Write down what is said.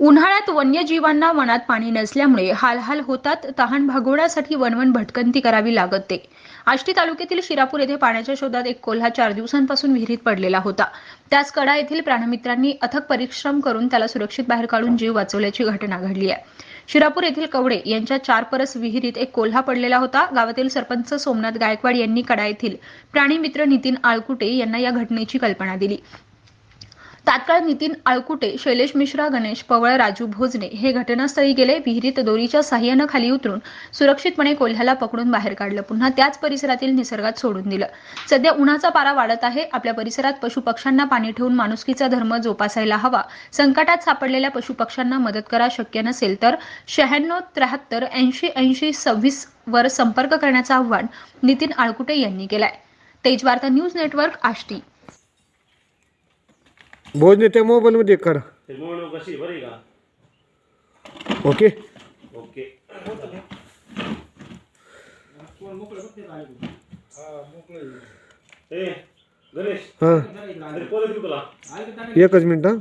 उन्हाळ्यात वन्यजीवांना वनात पाणी नसल्यामुळे हालहाल होतात तहान भागवण्यासाठी वनवन भटकंती करावी लागत ते. आष्टी तालुक्यातील शिरापूर येथे पाण्याच्या शोधात एक कोल्हा चार दिवसांपासून विहिरीत पडलेला होता. त्याच कडा येथील प्राणमित्रांनी अथक परिश्रम करून त्याला सुरक्षित बाहेर काढून जीव वाचवल्याची घटना घडली आहे. शिरापूर येथील कवडे यांच्या चार परस विहिरीत एक कोल्हा पडलेला होता. गावातील सरपंच सोमनाथ गायकवाड यांनी कडा येथील प्राणीमित्र नितीन आळकुटे यांना या घटनेची कल्पना दिली. तात्काळ नितीन आळकुटे शैलेश मिश्रा गणेश पवळ राजू भोजने हे घटनास्थळी गेले. विहिरीत दोरीच्या साह्यानं खाली उतरून सुरक्षितपणे कोल्ह्याला पकडून बाहेर काढलं. पुन्हा त्याच परिसरातील निसर्गात सोडून दिलं. सध्या उन्हाचा पारा वाढत आहे. आपल्या परिसरात पशुपक्ष्यांना पाणी ठेवून माणुसकीचा धर्म जोपासायला हवा. संकटात सापडलेल्या पशुपक्ष्यांना मदत करा शक्य नसेल तर शहाण्णव त्र्याहत्तर ऐंशी ऐंशी सव्वीस वर संपर्क करण्याचं आव्हान नितीन आळकुटे यांनी केलंय. Tejvarta news network Ashti. Bhojane त्या मोबाईलमध्ये एक करा. ते म्हणून कशी बरी आहे का? ओके. ओके. ए गणेश हां. तुला. एकच मिनिट हां.